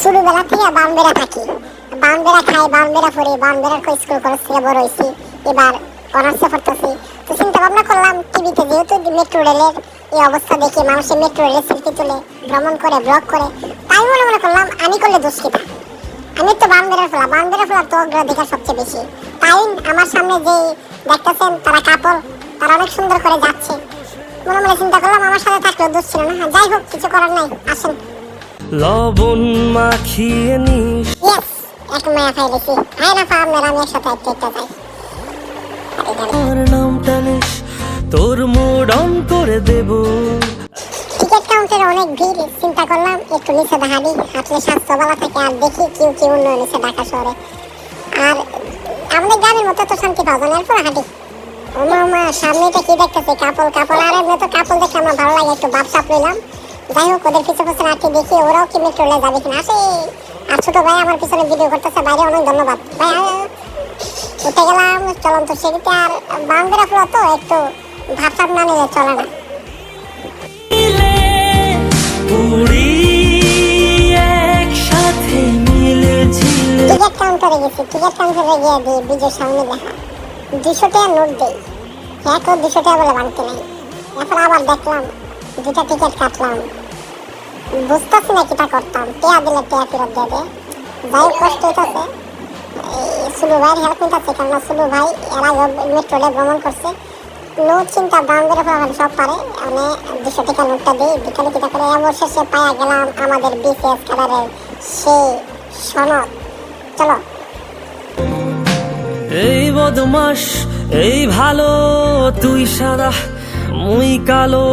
ছোটবেলা থেকে বাউন্ডেরা থাকি। বাউন্ডেরা খাই, বাউন্ডেরা পড়ি, বাউন্ডেরা স্কুল কলেজ থেকে বড় হয়েছি। এবার অনার্সে পড়তেছি। তো চিন্তা ভাবনা করলাম টিভিতে যেহেতু মেট্রো রেলের এই অবস্থা দেখে মানুষের মেট্রো রেলের সেলফি তুলে ভ্রমণ করে ব্লগ করে, তাই মনে মনে করলাম, আমি করলে দোষ কিনা আমি তো বাউন্ডারের ফেলা বাউন্ডারের ফেলা তো অগ্রাধিকার সবচেয়ে বেশি। তাই আমার সামনে যে দেখতেছেন তারা কাপড় তারা অনেক সুন্দর করে যাচ্ছে। মনে মনে চিন্তা করলাম, আমার সাথে থাকলেও দোষ ছিল না। যাই হোক, কিছু করার নাই, আসেন। লবণ মাখিয়ে নিস ইয়েস এক মায়া ফাইলেছি হাই না একটু একটু যাই তোর নামটা নিস তোর মুড অন করে দেব। টিকিট কাউন্টারে অনেক ভিড় চিন্তা করলাম একটু নিচে হাঁটি হাঁটলে স্বাস্থ্য ভালো থাকে আর দেখি কেউ কেউ উন্নয়ন হয়েছে ঢাকা শহরে। আর আমাদের গ্রামের মতো তো শান্তি পাওয়া যায় না এরপর হাঁটি। কি দেখতেছে? কাপল কাপল। আর এমনি তো কাপল দেখে আমার ভালো লাগে একটু বাপ সাপ লইলাম যাই হোক ওদের পিছনে পিছনে আটকে দেখি ওরাও কি মেট্রোলে যাবে কিনা? আসে। আর ছোট ভাই আমার পিছনে ভিডিও করতেছে বাইরে অনেক ধন্যবাদ। ভাই উঠে গেলাম চলন্ত সেদিকে আর বাউন্ডারি ফ্লো তো একটু সাপ না নিলে চলে না। উড়ি একসাথে মিলেছিলে। টিকিট কাউন্টারে গেছি টিকিট কাউন্টারে গিয়ে দিই বিজয় সামনে লেখা দুশো টাকা নোট দেই। হ্যাঁ তো দুশো টাকা বলে বানতে নাই। এখন আবার দেখলাম। দুটা টিকিট কাটলাম। বুঝতেছি না কিটা করতাম। টেয়া দিলে টেয়া ফেরত দিয়ে দে। যাই কষ্ট হইতেছে। সুলু ভাইয়ের হেল্প নিতেছে, কেননা সুলু ভাই এর আগে মেট্রোলে ভ্রমণ করছে। নোট চিন্তা দাম বেড়ে সব পারে। মানে দুশো টাকা নোটটা দিই বিকালে কিটা করে অবশেষে পাইয়া গেলাম আমাদের বিসিএস কালারের সেই সনদ। চলো। এই বদমাস এই ভালো, তুই সাদা। মুই কালো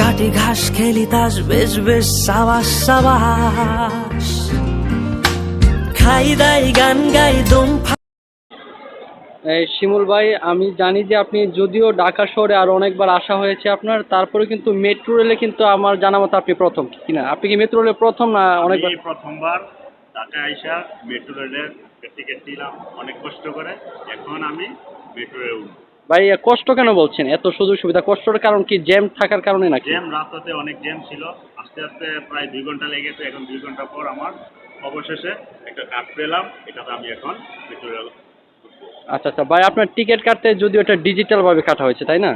কাটি ঘাস খেলি তাস বেশ বেশ সাবাস সাবাস। খাই দাই গান গাই দম শিমুল ভাই আমি জানি যে আপনি যদিও ঢাকা শহরে আরও অনেকবার আসা হয়েছে আপনার তারপরে কিন্তু মেট্রো রেলে কিন্তু আমার জানা মতো আপনি প্রথম কিনা? আপনি কি মেট্রো রেলে প্রথম না অনেকবার? প্রথমবার ঢাকায় আইসা মেট্রো রেলের টিকিট নিলাম অনেক কষ্ট করে। এখন আমি মেট্রো রেল উঠবো। ভাই কষ্ট কেন বলছেন? এত সুযোগ সুবিধা কষ্টের কারণ কি? জ্যাম থাকার কারণে নাকি? জ্যাম রাস্তাতে অনেক জ্যাম ছিল। আস্তে আস্তে প্রায় দুই ঘণ্টা লেগেছে এখন দুই ঘণ্টা পর আমার অবশেষে একটা কার্ড পেলাম। এটাতে আমি এখন মেট্রো রেল আচ্ছা আচ্ছা। ভাই আপনার টিকিট কাটতে যদিও এটা ডিজিটাল ভাবে কাটা হয়েছে তাই না?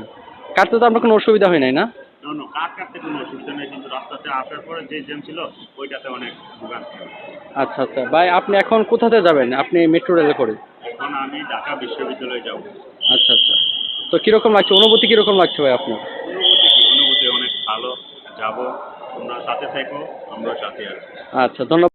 কাটতে তো আপনার কোনো অসুবিধা হয় নাই না? অন্য কার্ড কাটতে কোনো অসুবিধা নেই কিন্তু রাস্তাতে আসার পরে যে জ্যাম ছিল ওইটাতে অনেক ভোগান আচ্ছা আচ্ছা। ভাই আপনি এখন কোথাতে যাবেন? আপনি মেট্রো রেলে করে? এখন আমি ঢাকা বিশ্ববিদ্যালয়ে যাব। আচ্ছা আচ্ছা। তো কীরকম লাগছে? অনুভূতি কীরকম লাগছে ভাই আপনার? অনুভূতি কি? অনুভূতি অনেক ভালো। যাব তোমরা সাথে থেকো আমরাও সাথে আছি। আচ্ছা ধন্যবাদ।